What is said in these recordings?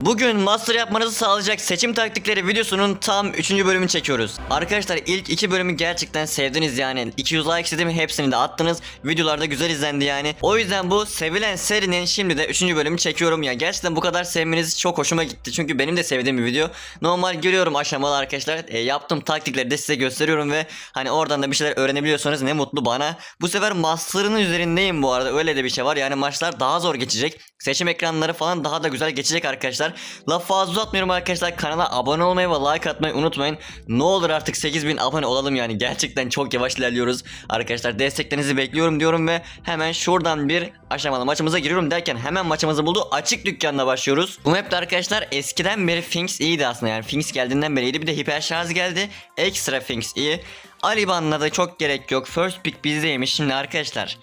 Bugün master yapmanızı sağlayacak seçim taktikleri videosunun tam 3. bölümünü çekiyoruz. Arkadaşlar ilk 2 bölümü gerçekten sevdiniz yani. 200 like istedim hepsini de attınız. Videolarda güzel izlendi yani. O yüzden bu sevilen serinin şimdi de 3. bölümü çekiyorum ya. Gerçekten bu kadar sevmeniz çok hoşuma gitti. Çünkü benim de sevdiğim bir video. Normal görüyorum aşamalı arkadaşlar. E, yaptığım taktikleri de size gösteriyorum ve hani oradan da bir şeyler öğrenebiliyorsanız ne mutlu bana. Bu sefer master'ın üzerindeyim bu arada. Öyle de bir şey var. Yani maçlar daha zor geçecek. Seçim ekranları falan daha da güzel geçecek arkadaşlar. Laf fazla uzatmıyorum arkadaşlar. Kanala abone olmayı ve like atmayı unutmayın. Ne olur artık 8000 abone olalım yani. Gerçekten çok yavaş ilerliyoruz. Arkadaşlar desteklerinizi bekliyorum diyorum ve hemen şuradan bir aşamalı maçımıza giriyorum derken hemen maçımızı buldu. Açık dükkanla başlıyoruz. Bu map'te arkadaşlar eskiden beri Finks iyiydi aslında yani. Finks geldiğinden beri iyiydi. Bir de hiper şarj geldi. Ekstra Finks iyi. Aliban'la da çok gerek yok. First pick bizdeymiş. Şimdi arkadaşlar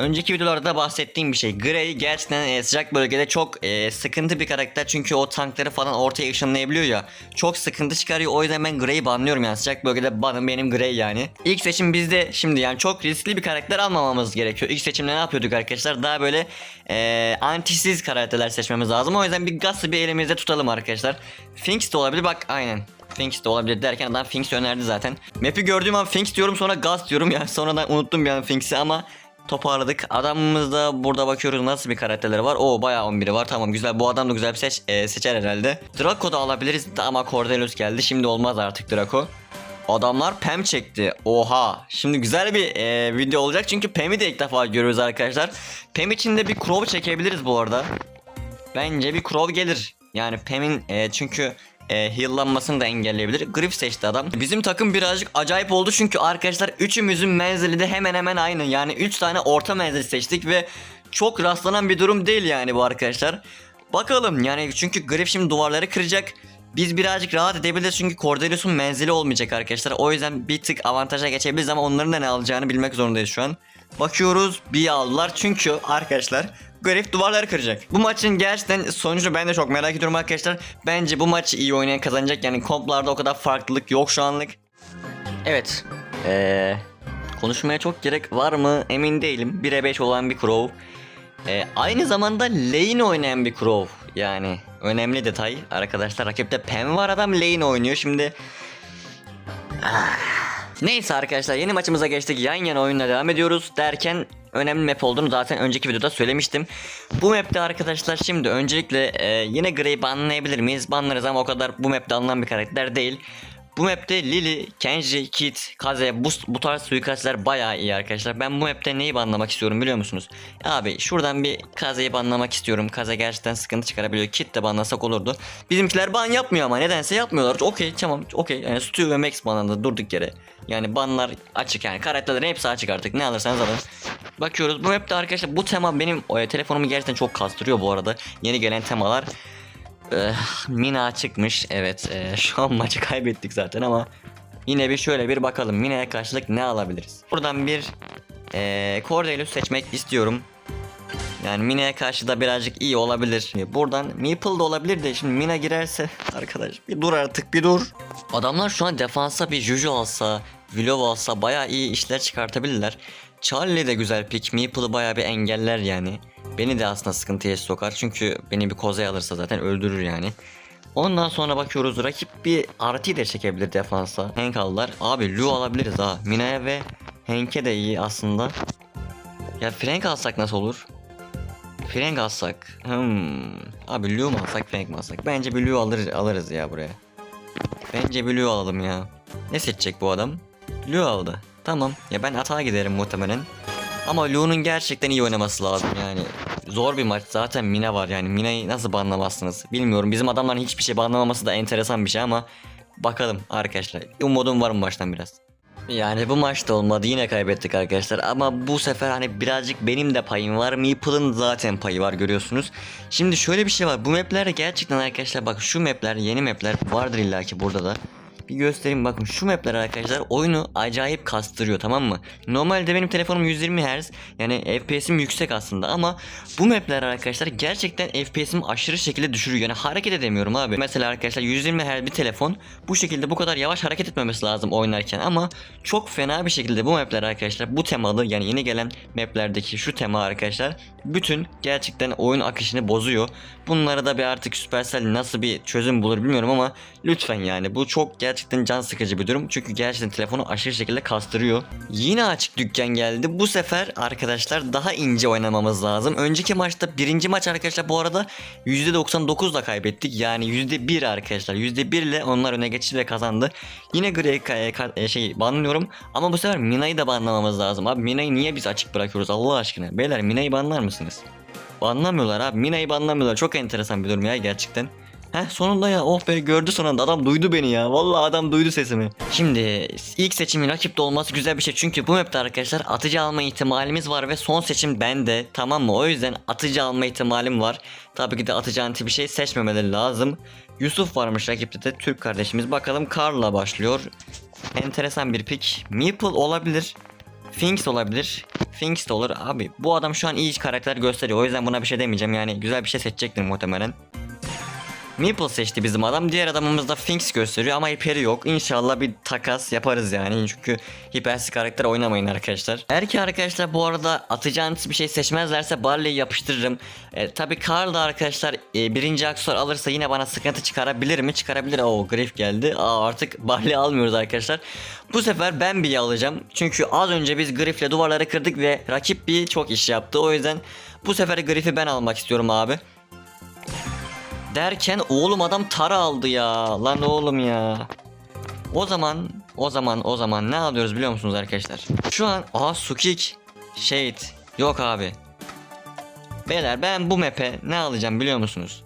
Önceki videolarda bahsettiğim bir şey. Grey gerçekten e, sıcak bölgede çok e, sıkıntı bir karakter. Çünkü o tankları falan ortaya ışınlayabiliyor ya. Çok sıkıntı çıkarıyor. O yüzden ben Grey'i banlıyorum yani. Sıcak bölgede banım benim Grey yani. İlk seçim bizde şimdi yani çok riskli bir karakter almamamız gerekiyor. İlk seçimde ne yapıyorduk arkadaşlar? Daha böyle e, antisiz karakterler seçmemiz lazım. O yüzden bir Gus'ı bir elimizde tutalım arkadaşlar. Finks de olabilir bak aynen. Finks de olabilir derken adam Finks önerdi zaten. Map'i gördüğüm an Finks diyorum sonra Gus diyorum ya. Sonradan unuttum bir an Finks'i ama toparladık. Adamımızda burada bakıyoruz nasıl bir karakterleri var. Oo bayağı 11'i var. Tamam güzel. Bu adam da güzel bir seç, e, seçer herhalde. Draco da alabiliriz ama Cordelius geldi. Şimdi olmaz artık Draco. Adamlar Pem çekti. Oha. Şimdi güzel bir e, video olacak çünkü Pem'i de ilk defa görüyoruz arkadaşlar. Pem için de bir Crow çekebiliriz bu arada. Bence bir Crow gelir. Yani Pem'in e, çünkü e, heal'lanmasını da engelleyebilir. Griff seçti adam. Bizim takım birazcık acayip oldu çünkü arkadaşlar üçümüzün menzili de hemen hemen aynı. Yani 3 tane orta menzil seçtik ve çok rastlanan bir durum değil yani bu arkadaşlar. Bakalım yani çünkü Griff şimdi duvarları kıracak. Biz birazcık rahat edebiliriz çünkü Cordelius'un menzili olmayacak arkadaşlar. O yüzden bir tık avantaja geçebiliriz ama onların da ne alacağını bilmek zorundayız şu an. Bakıyoruz bir aldılar çünkü arkadaşlar Griff duvarları kıracak. Bu maçın gerçekten sonucunu ben de çok merak ediyorum arkadaşlar. Bence bu maçı iyi oynayan kazanacak. Yani komplarda o kadar farklılık yok şu anlık. Evet. Ee, konuşmaya çok gerek var mı emin değilim. 1'e 5 olan bir Crow. Ee, aynı zamanda lane oynayan bir Crow. Yani önemli detay. Arkadaşlar rakipte Pem var adam lane oynuyor. Şimdi Neyse arkadaşlar yeni maçımıza geçtik. Yan yana oyunla devam ediyoruz derken önemli map olduğunu zaten önceki videoda söylemiştim. Bu map'te arkadaşlar şimdi öncelikle e, yine Grey'i banlayabilir miyiz? Banlarız ama o kadar bu map'te alınan bir karakter değil. Bu map'te Lily, Kenji, Kit, Kaze bu, bu tarz suikastler bayağı iyi arkadaşlar. Ben bu map'te neyi banlamak istiyorum biliyor musunuz? Abi şuradan bir Kaze'yi banlamak istiyorum. Kaze gerçekten sıkıntı çıkarabiliyor. Kit de banlasak olurdu. Bizimkiler ban yapmıyor ama nedense yapmıyorlar. Okey tamam okey. Yani Stu ve Max banladı durduk yere. Yani banlar açık yani karakterlerin hepsi açık artık ne alırsanız alın. Bakıyoruz bu map'te arkadaşlar bu tema benim e, telefonumu gerçekten çok kastırıyor bu arada. Yeni gelen temalar. Eh, Mina çıkmış. Evet eh, şu an maçı kaybettik zaten ama yine bir şöyle bir bakalım Mina'ya karşılık ne alabiliriz. Buradan bir eh, Cordelius seçmek istiyorum. Yani Mina'ya karşı da birazcık iyi olabilir. Buradan Meeple de olabilir de şimdi Mina girerse arkadaş bir dur artık bir dur. Adamlar şu an defansa bir Juju alsa, Willow alsa bayağı iyi işler çıkartabilirler. Charlie de güzel pick. Meeple'ı bayağı bir engeller yani. Beni de aslında sıkıntıya sokar çünkü beni bir kozaya alırsa zaten öldürür yani. Ondan sonra bakıyoruz rakip bir RT de çekebilir defansa. Hank aldılar. Abi Lu alabiliriz ha. Mina'ya ve Hank'e de iyi aslında. Ya Frank alsak nasıl olur? Frank alsak. Hmm. Abi Lu mu alsak Frank mi alsak? Bence bir Lu alır, alırız ya buraya. Bence bir Lu alalım ya. Ne seçecek bu adam? Lu aldı. Tamam. Ya ben atağa giderim muhtemelen. Ama Lu'nun gerçekten iyi oynaması lazım yani. Zor bir maç zaten Mina var yani Mina'yı nasıl banlamazsınız bilmiyorum bizim adamların hiçbir şey banlamaması da enteresan bir şey ama bakalım arkadaşlar umudum var bu maçtan biraz. Yani bu maçta olmadı yine kaybettik arkadaşlar ama bu sefer hani birazcık benim de payım var Meeple'ın zaten payı var görüyorsunuz. Şimdi şöyle bir şey var bu maplerde gerçekten arkadaşlar bak şu mapler yeni mapler vardır illaki burada da. Bir göstereyim bakın şu mapler arkadaşlar oyunu acayip kastırıyor tamam mı? Normalde benim telefonum 120 Hz yani FPS'im yüksek aslında ama bu mapler arkadaşlar gerçekten FPS'imi aşırı şekilde düşürüyor. Yani hareket edemiyorum abi. Mesela arkadaşlar 120 Hz bir telefon bu şekilde bu kadar yavaş hareket etmemesi lazım oynarken ama çok fena bir şekilde bu mapler arkadaşlar bu temalı yani yeni gelen maplerdeki şu tema arkadaşlar bütün gerçekten oyun akışını bozuyor. Bunlara da bir artık Supercell nasıl bir çözüm bulur bilmiyorum ama lütfen yani bu çok gerçekten can sıkıcı bir durum. Çünkü gerçekten telefonu aşırı şekilde kastırıyor. Yine açık dükkan geldi. Bu sefer arkadaşlar daha ince oynamamız lazım. Önceki maçta birinci maç arkadaşlar bu arada %99 ile kaybettik. Yani %1 arkadaşlar. %1 ile onlar öne geçti ve kazandı. Yine Grey e, şey banlıyorum ama bu sefer Mina'yı da banlamamız lazım. Abi Mina'yı niye biz açık bırakıyoruz Allah aşkına? Beyler Mina'yı banlar mısınız? Banlamıyorlar abi. Mina'yı banlamıyorlar. Çok enteresan bir durum ya gerçekten. Heh sonunda ya oh be gördü sonunda adam duydu beni ya vallahi adam duydu sesimi. Şimdi ilk seçimin rakipte olması güzel bir şey çünkü bu map'te arkadaşlar atıcı alma ihtimalimiz var ve son seçim bende tamam mı o yüzden atıcı alma ihtimalim var. Tabii ki de atıcı anti bir şey seçmemeleri lazım. Yusuf varmış rakipte de Türk kardeşimiz bakalım Karl'la başlıyor. Enteresan bir pick. Meeple olabilir. Finks olabilir. Finks de olur. Abi bu adam şu an iyi karakter gösteriyor. O yüzden buna bir şey demeyeceğim. Yani güzel bir şey seçecektir muhtemelen. Meeple seçti bizim adam. Diğer adamımız da Finks gösteriyor ama hiperi yok. İnşallah bir takas yaparız yani. Çünkü hipersi karakter oynamayın arkadaşlar. Eğer ki arkadaşlar bu arada atacağınız bir şey seçmezlerse Barley'i yapıştırırım. E, Tabi Karl da arkadaşlar e, birinci aksor alırsa yine bana sıkıntı çıkarabilir mi? Çıkarabilir. Oo Griff geldi. Aa, artık Barley almıyoruz arkadaşlar. Bu sefer ben bir alacağım. Çünkü az önce biz Griff'le duvarları kırdık ve rakip bir çok iş yaptı. O yüzden bu sefer Griff'i ben almak istiyorum abi. Derken oğlum adam tara aldı ya. Lan oğlum ya. O zaman o zaman o zaman ne alıyoruz biliyor musunuz arkadaşlar? Şu an aa Sukik Shade yok abi. Beyler ben bu map'e ne alacağım biliyor musunuz?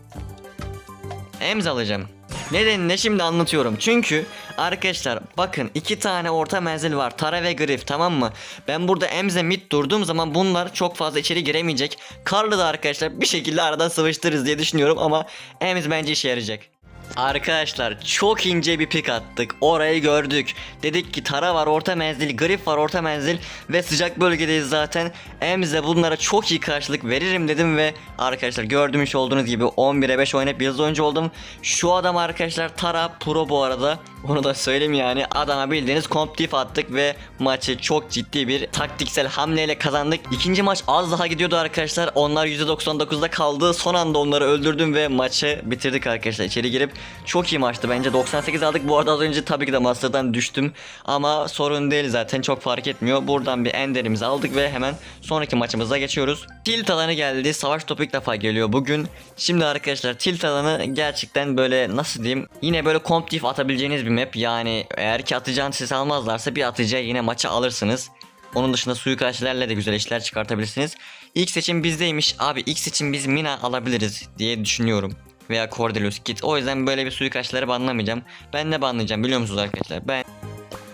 Emz alacağım. Nedeni ne şimdi anlatıyorum. Çünkü arkadaşlar bakın iki tane orta menzil var. Tara ve Griff tamam mı? Ben burada Emz'e mid durduğum zaman bunlar çok fazla içeri giremeyecek. Karlı da arkadaşlar bir şekilde aradan sıvıştırırız diye düşünüyorum ama Emz bence işe yarayacak. Arkadaşlar çok ince bir pik attık. Orayı gördük. Dedik ki Tara var orta menzil, Grif var orta menzil ve sıcak bölgedeyiz zaten. Emze bunlara çok iyi karşılık veririm dedim ve arkadaşlar gördüğünüz olduğunuz gibi 11'e 5 oynayıp yıldız oyuncu oldum. Şu adam arkadaşlar Tara Pro bu arada. Onu da söyleyeyim yani. Adama bildiğiniz komptif attık ve maçı çok ciddi bir taktiksel hamleyle kazandık. İkinci maç az daha gidiyordu arkadaşlar. Onlar %99'da kaldı. Son anda onları öldürdüm ve maçı bitirdik arkadaşlar. İçeri girip çok iyi maçtı bence. 98 aldık. Bu arada az önce tabii ki de Master'dan düştüm. Ama sorun değil zaten. Çok fark etmiyor. Buradan bir enderimizi aldık ve hemen sonraki maçımıza geçiyoruz. Tilt alanı geldi. Savaş topu ilk defa geliyor bugün. Şimdi arkadaşlar tilt alanı gerçekten böyle nasıl diyeyim yine böyle komptif atabileceğiniz bir map. Yani eğer ki atacağınız ses almazlarsa bir atıcıya yine maçı alırsınız. Onun dışında suikastçilerle de güzel işler çıkartabilirsiniz. İlk seçim bizdeymiş. Abi ilk seçim biz Mina alabiliriz diye düşünüyorum. Veya Cordelius Kit. O yüzden böyle bir suikastçileri banlamayacağım. Ben ne banlayacağım biliyor musunuz arkadaşlar? Ben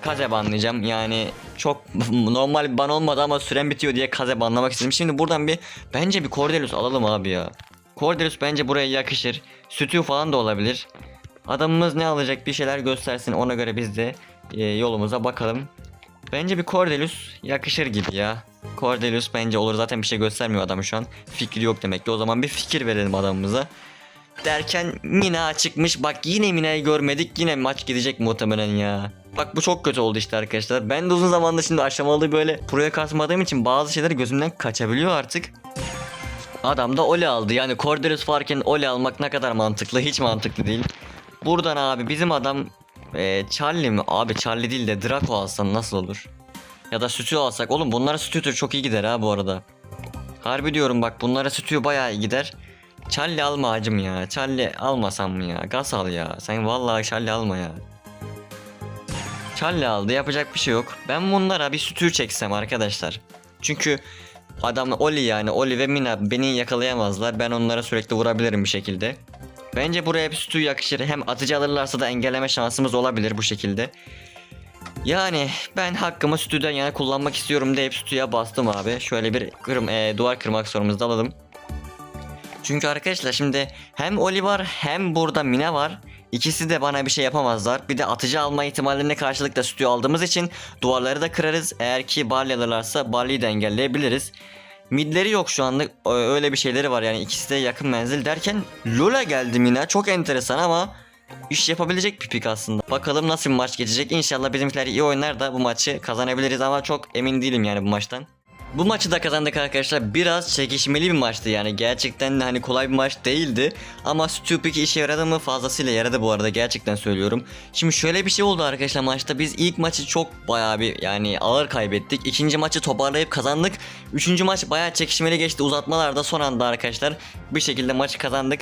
Kaze banlayacağım. Yani çok normal bir ban olmadı ama süren bitiyor diye Kaze banlamak istedim. Şimdi buradan bir bence bir Cordelius alalım abi ya. Cordelius bence buraya yakışır. Sütü falan da olabilir. Adamımız ne alacak bir şeyler göstersin ona göre biz de e, yolumuza bakalım. Bence bir Cordelius yakışır gibi ya. Cordelius bence olur zaten bir şey göstermiyor adam şu an. Fikri yok demek ki o zaman bir fikir verelim adamımıza. Derken Mina çıkmış bak yine Mina'yı görmedik yine maç gidecek muhtemelen ya. Bak bu çok kötü oldu işte arkadaşlar. Ben de uzun zamandır şimdi aşamalı böyle buraya kasmadığım için bazı şeyler gözümden kaçabiliyor artık. Adam da Oli aldı. Yani Cordelius varken Oli almak ne kadar mantıklı? Hiç mantıklı değil. Buradan abi bizim adam e, Charlie mi? Abi Charlie değil de Draco alsan nasıl olur? Ya da Sütü alsak. Oğlum bunlara Sütü çok iyi gider ha bu arada. Harbi diyorum bak bunlara Sütü bayağı iyi gider. Charlie alma hacım ya. Charlie almasam mı ya? Gaz al ya. Sen vallahi Charlie alma ya. Charlie aldı yapacak bir şey yok. Ben bunlara bir sütü çeksem arkadaşlar. Çünkü adam Oli yani Oli ve Mina beni yakalayamazlar. Ben onlara sürekli vurabilirim bir şekilde. Bence buraya bir sütü yakışır. Hem atıcı alırlarsa da engelleme şansımız olabilir bu şekilde. Yani ben hakkımı sütüden yana kullanmak istiyorum deyip sütüye bastım abi. Şöyle bir kırm e, duvar kırmak sorumuzu da alalım. Çünkü arkadaşlar şimdi hem Oli var hem burada Mina var. İkisi de bana bir şey yapamazlar. Bir de atıcı alma ihtimallerine karşılık da stüdyo aldığımız için duvarları da kırarız. Eğer ki Barley alırlarsa Barley'i de engelleyebiliriz. Midleri yok şu anlık öyle bir şeyleri var yani ikisi de yakın menzil derken Lola geldi Mina çok enteresan ama iş yapabilecek bir aslında. Bakalım nasıl bir maç geçecek. İnşallah bizimkiler iyi oynar da bu maçı kazanabiliriz ama çok emin değilim yani bu maçtan. Bu maçı da kazandık arkadaşlar. Biraz çekişmeli bir maçtı yani. Gerçekten de hani kolay bir maç değildi. Ama Stupid işe yaradı mı? Fazlasıyla yaradı bu arada. Gerçekten söylüyorum. Şimdi şöyle bir şey oldu arkadaşlar maçta. Biz ilk maçı çok bayağı bir yani ağır kaybettik. İkinci maçı toparlayıp kazandık. Üçüncü maç bayağı çekişmeli geçti. Uzatmalarda son anda arkadaşlar bir şekilde maçı kazandık.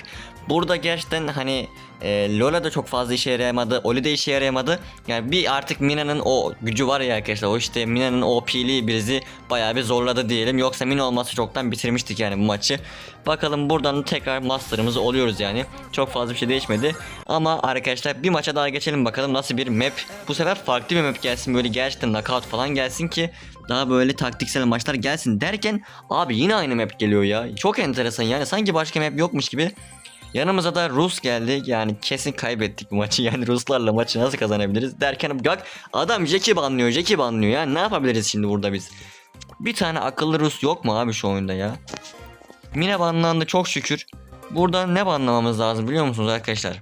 Burada gerçekten hani e, Lola da çok fazla işe yarayamadı. Oli de işe yarayamadı. Yani bir artık Mina'nın o gücü var ya arkadaşlar. O işte Mina'nın o pili bizi bayağı bir zorladı diyelim. Yoksa Mina olması çoktan bitirmiştik yani bu maçı. Bakalım buradan tekrar master'ımız oluyoruz yani. Çok fazla bir şey değişmedi. Ama arkadaşlar bir maça daha geçelim bakalım nasıl bir map. Bu sefer farklı bir map gelsin böyle gerçekten knockout falan gelsin ki daha böyle taktiksel maçlar gelsin derken abi yine aynı map geliyor ya. Çok enteresan yani sanki başka map yokmuş gibi. Yanımıza da Rus geldi. Yani kesin kaybettik bu maçı. Yani Ruslarla maçı nasıl kazanabiliriz derken bak adam Jackie banlıyor. Jackie banlıyor ya. Ne yapabiliriz şimdi burada biz? Bir tane akıllı Rus yok mu abi şu oyunda ya? Mine banlandı çok şükür. Burada ne banlamamız lazım biliyor musunuz arkadaşlar?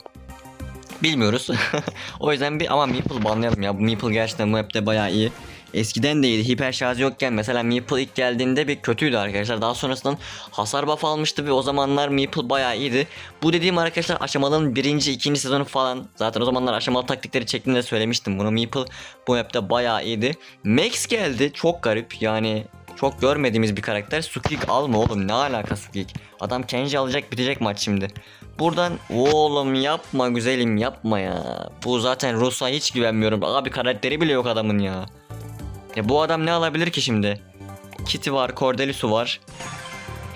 Bilmiyoruz. o yüzden bir ama Meeple banlayalım ya. Bu Meeple gerçekten bu map'te bayağı iyi. Eskiden de iyiydi. Hiper şarjı yokken mesela Meeple ilk geldiğinde bir kötüydü arkadaşlar. Daha sonrasından hasar buff almıştı ve o zamanlar Meeple bayağı iyiydi. Bu dediğim arkadaşlar aşamalının birinci, ikinci sezonu falan. Zaten o zamanlar aşamalı taktikleri çektiğinde söylemiştim bunu. Meeple bu map'te bayağı iyiydi. Max geldi. Çok garip. Yani çok görmediğimiz bir karakter. Sukik alma oğlum. Ne alaka Sukik? Adam Kenji alacak bitecek maç şimdi. Buradan oğlum yapma güzelim yapma ya. Bu zaten Rus'a hiç güvenmiyorum. Abi karakteri bile yok adamın ya. Ya bu adam ne alabilir ki şimdi? Kitty var, Cordelius'u var.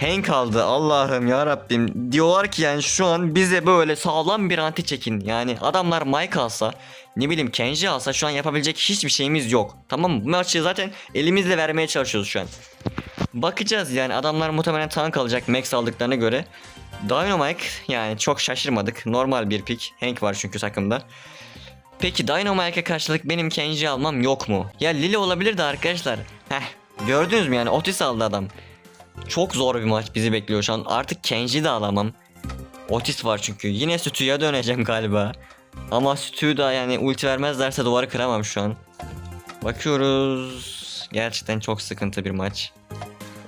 Hank aldı Allah'ım ya Rabbim. Diyorlar ki yani şu an bize böyle sağlam bir anti çekin. Yani adamlar Mike alsa, ne bileyim Kenji alsa şu an yapabilecek hiçbir şeyimiz yok. Tamam mı? Bu maçı zaten elimizle vermeye çalışıyoruz şu an. Bakacağız yani adamlar muhtemelen tank alacak Max aldıklarına göre. Dynamite yani çok şaşırmadık. Normal bir pick. Hank var çünkü takımda. Peki Dynamite'e karşılık benim Kenji almam yok mu? Ya Lily olabilir de arkadaşlar. Heh gördünüz mü yani Otis aldı adam. Çok zor bir maç bizi bekliyor şu an. Artık Kenji de alamam. Otis var çünkü. Yine Stü'ye döneceğim galiba. Ama Stü da yani ulti vermezlerse duvarı kıramam şu an. Bakıyoruz. Gerçekten çok sıkıntı bir maç.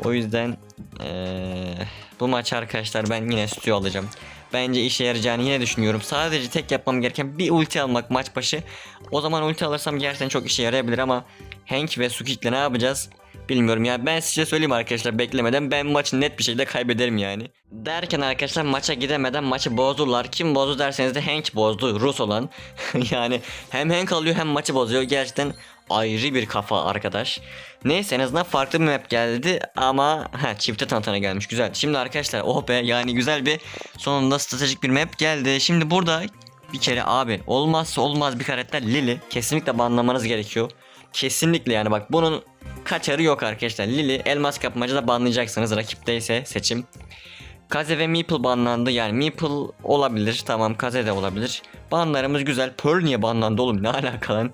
O yüzden eee, bu maç arkadaşlar ben yine Stü alacağım. Bence işe yarayacağını yine düşünüyorum. Sadece tek yapmam gereken bir ulti almak maç başı. O zaman ulti alırsam gerçekten çok işe yarayabilir ama Hank ve Sukik'le ne yapacağız? Bilmiyorum ya ben size söyleyeyim arkadaşlar beklemeden ben maçı net bir şekilde kaybederim yani. Derken arkadaşlar maça gidemeden maçı bozdular. Kim bozdu derseniz de Hank bozdu Rus olan. yani hem Hank alıyor hem maçı bozuyor. Gerçekten ayrı bir kafa arkadaş. Neyse en azından farklı bir map geldi ama ha çifte tantana gelmiş güzel. Şimdi arkadaşlar oh be yani güzel bir sonunda stratejik bir map geldi. Şimdi burada bir kere abi olmazsa olmaz bir karakter Lily kesinlikle banlamanız gerekiyor. Kesinlikle yani bak bunun kaçarı yok arkadaşlar. Lily elmas kapmacada banlayacaksınız rakipteyse seçim. Kaze ve Meeple banlandı yani Meeple olabilir tamam Kaze de olabilir. Banlarımız güzel. Pearl niye banlandı oğlum ne alaka lan?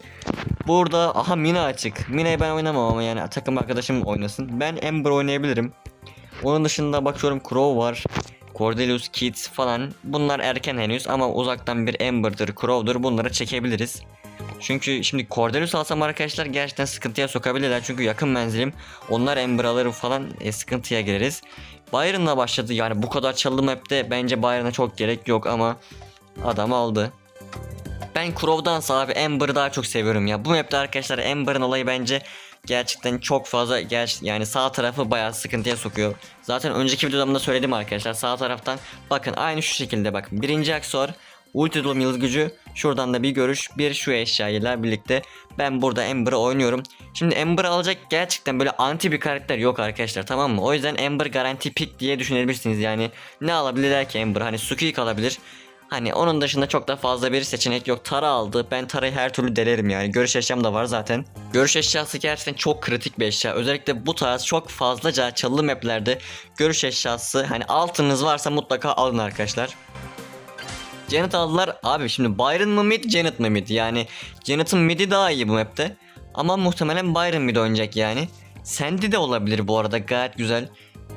Burada aha Mina açık. Mina'yı ben oynamam ama yani takım arkadaşım oynasın. Ben Ember oynayabilirim. Onun dışında bakıyorum Crow var. Cordelius, Kids falan. Bunlar erken henüz ama uzaktan bir Ember'dır, Crow'dur bunları çekebiliriz. Çünkü şimdi Cordelius alsam arkadaşlar gerçekten sıkıntıya sokabilirler. Çünkü yakın menzilim. Onlar Ember alır falan e, sıkıntıya gireriz. Byron'la başladı yani bu kadar çalım map'te bence Byron'a çok gerek yok ama adam aldı. Ben Crow'dansa abi Ember'ı daha çok seviyorum ya. Bu map'te arkadaşlar Ember'ın olayı bence gerçekten çok fazla ger yani sağ tarafı bayağı sıkıntıya sokuyor. Zaten önceki videomda söyledim arkadaşlar sağ taraftan bakın aynı şu şekilde bakın. Birinci aksor Ulti dolum yıldız gücü şuradan da bir görüş bir şu eşyayla birlikte ben burada Ember'ı oynuyorum. Şimdi Ember alacak gerçekten böyle anti bir karakter yok arkadaşlar tamam mı? O yüzden Ember garanti pick diye düşünebilirsiniz yani ne alabilirler ki Ember hani Suki alabilir. Hani onun dışında çok da fazla bir seçenek yok. Tara aldı. Ben Tara'yı her türlü delerim yani. Görüş eşyam da var zaten. Görüş eşyası gerçekten çok kritik bir eşya. Özellikle bu tarz çok fazlaca çalılı maplerde görüş eşyası hani altınız varsa mutlaka alın arkadaşlar. Janet aldılar. Abi şimdi Byron mı mid Janet mı mid? Yani Janet'ın mid'i daha iyi bu map'te. Ama muhtemelen Byron mid oynayacak yani. Sandy de olabilir bu arada gayet güzel.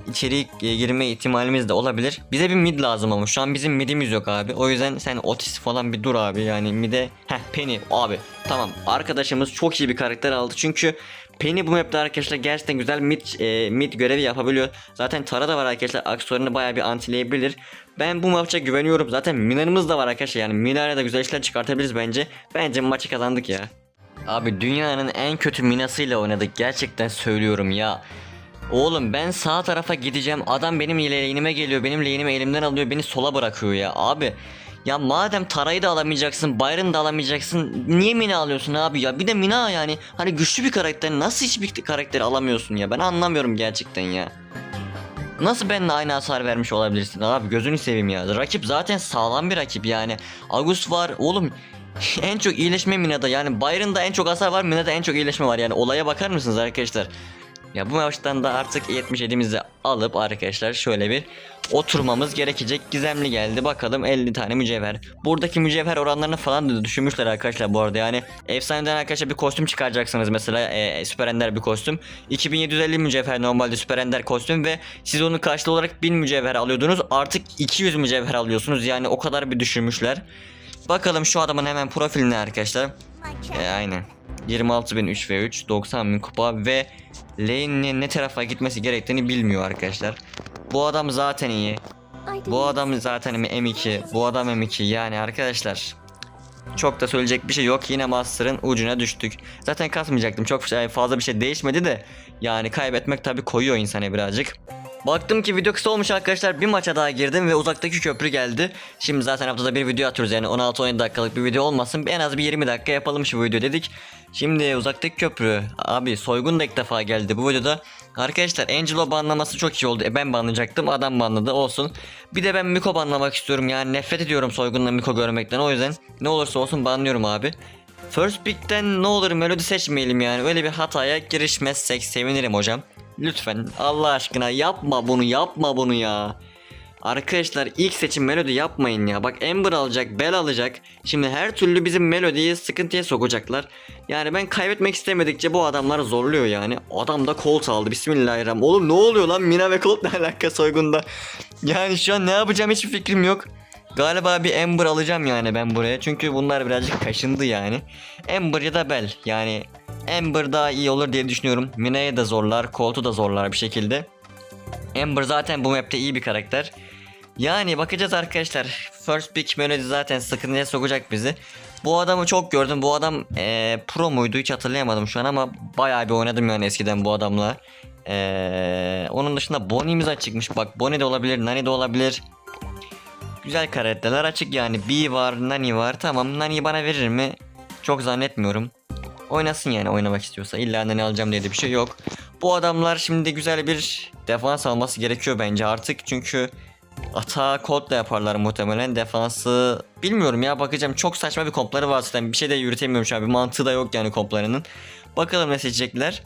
İçeri e, girme ihtimalimiz de olabilir. Bize bir mid lazım ama şu an bizim midimiz yok abi. O yüzden sen Otis falan bir dur abi yani mid'e. Heh Penny abi tamam arkadaşımız çok iyi bir karakter aldı çünkü Penny bu map'te arkadaşlar gerçekten güzel mid, e, mid görevi yapabiliyor. Zaten Tara da var arkadaşlar aksesuarını bayağı bir antileyebilir. Ben bu maça güveniyorum. Zaten Mina'nımız da var arkadaşlar yani Mina'yla da güzel işler çıkartabiliriz bence. Bence maçı kazandık ya. Abi dünyanın en kötü Mina'sıyla oynadık gerçekten söylüyorum ya. Oğlum ben sağ tarafa gideceğim. Adam benim lane'ime geliyor. Benim lane'imi elimden alıyor. Beni sola bırakıyor ya. Abi ya madem Tara'yı da alamayacaksın, Byron'ı da alamayacaksın. Niye Mina alıyorsun abi ya? Bir de Mina yani hani güçlü bir karakter. Nasıl hiçbir karakteri alamıyorsun ya? Ben anlamıyorum gerçekten ya. Nasıl benimle aynı hasar vermiş olabilirsin abi gözünü seveyim ya. Rakip zaten sağlam bir rakip yani. Agus var oğlum en çok iyileşme Mina'da yani Byron'da en çok hasar var Mina'da en çok iyileşme var yani olaya bakar mısınız arkadaşlar? Ya bu maçtan da artık 77'mizi alıp arkadaşlar şöyle bir oturmamız gerekecek. Gizemli geldi bakalım 50 tane mücevher. Buradaki mücevher oranlarını falan da düşünmüşler arkadaşlar bu arada yani. Efsaneden arkadaşlar bir kostüm çıkaracaksınız mesela e, Süper Ender bir kostüm. 2750 mücevher normalde Süper Ender kostüm ve siz onun karşılığı olarak 1000 mücevher alıyordunuz. Artık 200 mücevher alıyorsunuz yani o kadar bir düşürmüşler. Bakalım şu adamın hemen profiline arkadaşlar. E, aynen. 26.000 3 ve 3 90.000 kupa ve lane'in ne tarafa gitmesi gerektiğini bilmiyor arkadaşlar. Bu adam zaten iyi. Bu adam zaten M2. Bu adam M2 yani arkadaşlar. Çok da söyleyecek bir şey yok. Yine Master'ın ucuna düştük. Zaten kasmayacaktım. Çok fazla bir şey değişmedi de. Yani kaybetmek tabii koyuyor insana birazcık. Baktım ki video kısa olmuş arkadaşlar. Bir maça daha girdim ve uzaktaki köprü geldi. Şimdi zaten haftada bir video atıyoruz yani 16-17 dakikalık bir video olmasın. En az bir 20 dakika yapalım şu video dedik. Şimdi uzaktaki köprü. Abi soygun da ilk defa geldi bu videoda. Arkadaşlar Angelo banlaması çok iyi oldu. E ben banlayacaktım adam banladı olsun. Bir de ben Miko banlamak istiyorum yani nefret ediyorum soygunla Miko görmekten. O yüzden ne olursa olsun banlıyorum abi. First pick'ten ne olur melodi seçmeyelim yani. Öyle bir hataya girişmezsek sevinirim hocam. Lütfen Allah aşkına yapma bunu yapma bunu ya. Arkadaşlar ilk seçim Melody yapmayın ya. Bak Amber alacak, Bell alacak. Şimdi her türlü bizim Melody'yi sıkıntıya sokacaklar. Yani ben kaybetmek istemedikçe bu adamlar zorluyor yani. Adam da Colt aldı. Bismillahirrahmanirrahim. Oğlum ne oluyor lan Mina ve Colt ne alaka soygunda? Yani şu an ne yapacağım hiçbir fikrim yok. Galiba bir Amber alacağım yani ben buraya. Çünkü bunlar birazcık kaşındı yani. Amber ya da Bell. Yani Amber daha iyi olur diye düşünüyorum. Mina'yı da zorlar, Colt'u da zorlar bir şekilde. Amber zaten bu map'te iyi bir karakter. Yani bakacağız arkadaşlar. First Pick Melody zaten sıkıntıya sokacak bizi. Bu adamı çok gördüm. Bu adam eee, pro muydu hiç hatırlayamadım şu an ama bayağı bir oynadım yani eskiden bu adamla. Eee, onun dışında Bonnie'miz açıkmış. Bak Bonnie de olabilir, Nani de olabilir. Güzel karakterler açık yani. B var, Nani var. Tamam Nani'yi bana verir mi? Çok zannetmiyorum. Oynasın yani oynamak istiyorsa. İlla Nani alacağım diye de bir şey yok. Bu adamlar şimdi güzel bir defans alması gerekiyor bence artık. Çünkü Ata kod da yaparlar muhtemelen defansı bilmiyorum ya bakacağım çok saçma bir kompları var zaten bir şey de yürütemiyorum şu an bir mantığı da yok yani komplarının bakalım ne seçecekler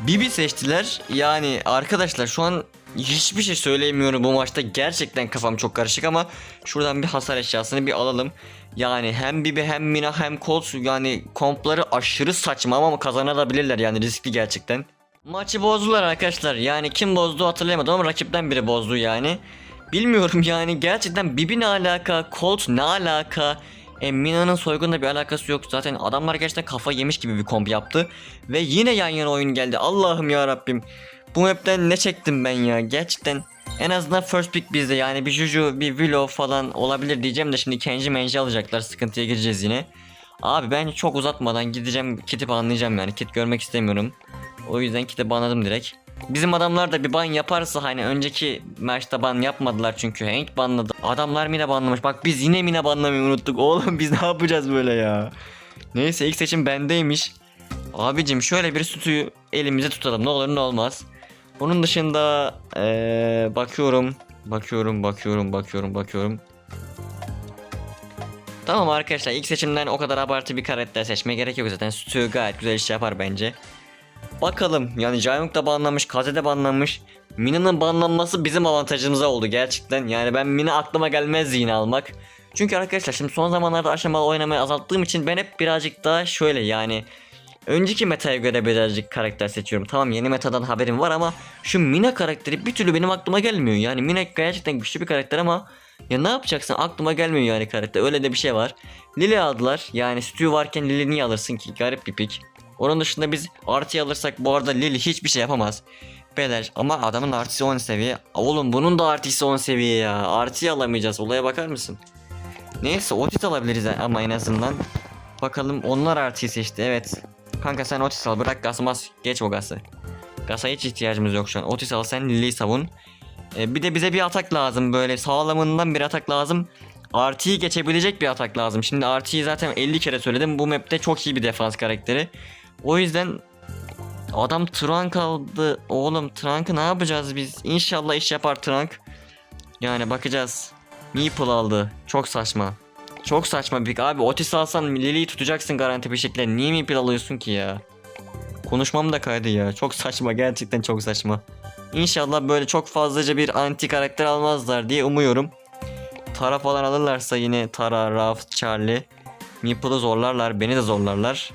Bibi seçtiler yani arkadaşlar şu an hiçbir şey söyleyemiyorum bu maçta gerçekten kafam çok karışık ama şuradan bir hasar eşyasını bir alalım yani hem Bibi hem Mina hem Colt yani kompları aşırı saçma ama kazanabilirler yani riskli gerçekten Maçı bozdular arkadaşlar. Yani kim bozdu hatırlayamadım ama rakipten biri bozdu yani. Bilmiyorum yani gerçekten Bibi ne alaka, Colt ne alaka? E, Mina'nın soygunla bir alakası yok. Zaten adamlar gerçekten kafa yemiş gibi bir komp yaptı. Ve yine yan yana oyun geldi. Allah'ım ya Rabbim. Bu map'ten ne çektim ben ya? Gerçekten en azından first pick bizde yani bir Juju, bir Willow falan olabilir diyeceğim de şimdi Kenji Menji alacaklar. Sıkıntıya gireceğiz yine. Abi ben çok uzatmadan gideceğim kitip anlayacağım yani. Kit görmek istemiyorum. O yüzden kitap banladım direkt. Bizim adamlar da bir ban yaparsa hani önceki maçta ban yapmadılar çünkü Hank banladı. Adamlar mine banlamış. Bak biz yine mine banlamayı unuttuk. Oğlum biz ne yapacağız böyle ya? Neyse ilk seçim bendeymiş. Abicim şöyle bir sütüyü elimize tutalım. Ne olur ne olmaz. Bunun dışında ee, bakıyorum. Bakıyorum, bakıyorum, bakıyorum, bakıyorum. Tamam arkadaşlar ilk seçimden o kadar abartı bir karakter seçmeye gerek yok zaten. Sütü gayet güzel iş yapar bence. Bakalım yani Jayung da banlamış, Kaze de banlamış. Mina'nın banlanması bizim avantajımıza oldu gerçekten. Yani ben Mina aklıma gelmezdi yine almak. Çünkü arkadaşlar şimdi son zamanlarda aşamalı oynamayı azalttığım için ben hep birazcık daha şöyle yani önceki metaya göre birazcık karakter seçiyorum. Tamam yeni metadan haberim var ama şu Mina karakteri bir türlü benim aklıma gelmiyor. Yani Mina gerçekten güçlü bir karakter ama ya ne yapacaksın aklıma gelmiyor yani karakter. Öyle de bir şey var. Lily aldılar. Yani Stu varken Lily niye alırsın ki? Garip bir pik. Onun dışında biz artı alırsak bu arada Lily hiçbir şey yapamaz. Beyler ama adamın artısı 10 seviye. Oğlum bunun da artısı 10 seviye ya. Artıyı alamayacağız. Olaya bakar mısın? Neyse Otis alabiliriz ama en azından. Bakalım onlar artıyı seçti evet. Kanka sen Otis al bırak Gasmas geç o Gas'ı. Gas'a hiç ihtiyacımız yok şu an. Otis al sen Lily'yi savun. Ee, bir de bize bir atak lazım böyle sağlamından bir atak lazım. Artıyı geçebilecek bir atak lazım. Şimdi artıyı zaten 50 kere söyledim. Bu map'te çok iyi bir defans karakteri. O yüzden adam Trunk aldı. Oğlum Trunk'ı ne yapacağız biz? İnşallah iş yapar Trunk. Yani bakacağız. Meeple aldı. Çok saçma. Çok saçma bir abi. Otis alsan Lily'yi tutacaksın garanti bir şekilde. Niye Meeple alıyorsun ki ya? Konuşmam da kaydı ya. Çok saçma gerçekten çok saçma. İnşallah böyle çok fazlaca bir anti karakter almazlar diye umuyorum. Tara falan alırlarsa yine Tara, Ralph, Charlie. Meeple'ı zorlarlar, beni de zorlarlar.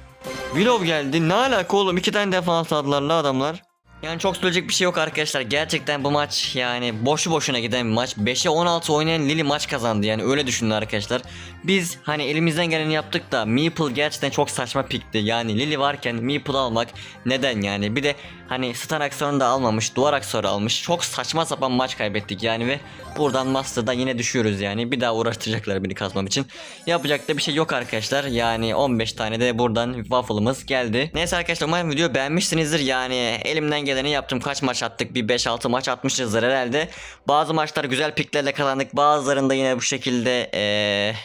Willow geldi. Ne alaka oğlum? İki tane defans aldılar la adamlar. Yani çok söyleyecek bir şey yok arkadaşlar. Gerçekten bu maç yani boşu boşuna giden bir maç. 5'e 16 oynayan Lily maç kazandı. Yani öyle düşünün arkadaşlar. Biz hani elimizden geleni yaptık da Meeple gerçekten çok saçma pikti. Yani Lily varken Meeple almak neden yani? Bir de hani stun aksiyonu da almamış. Duvar aksiyonu almış. Çok saçma sapan maç kaybettik yani ve buradan Master'da yine düşüyoruz yani. Bir daha uğraştıracaklar beni kazmam için. Yapacak da bir şey yok arkadaşlar. Yani 15 tane de buradan waffle'ımız geldi. Neyse arkadaşlar umarım video beğenmişsinizdir. Yani elimden geleni yaptım. Kaç maç attık? Bir 5-6 maç atmışızdır herhalde. Bazı maçlar güzel piklerle kazandık. Bazılarında yine bu şekilde eee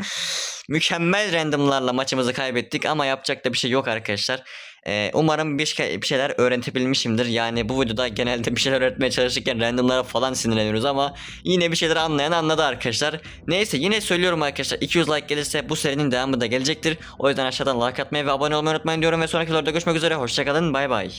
mükemmel randomlarla maçımızı kaybettik ama yapacak da bir şey yok arkadaşlar. Ee, umarım bir, bir şeyler öğretebilmişimdir. Yani bu videoda genelde bir şeyler öğretmeye çalışırken randomlara falan sinirleniyoruz ama yine bir şeyler anlayan anladı arkadaşlar. Neyse yine söylüyorum arkadaşlar 200 like gelirse bu serinin devamı da gelecektir. O yüzden aşağıdan like atmayı ve abone olmayı unutmayın diyorum ve sonraki videoda görüşmek üzere. Hoşçakalın bay bay.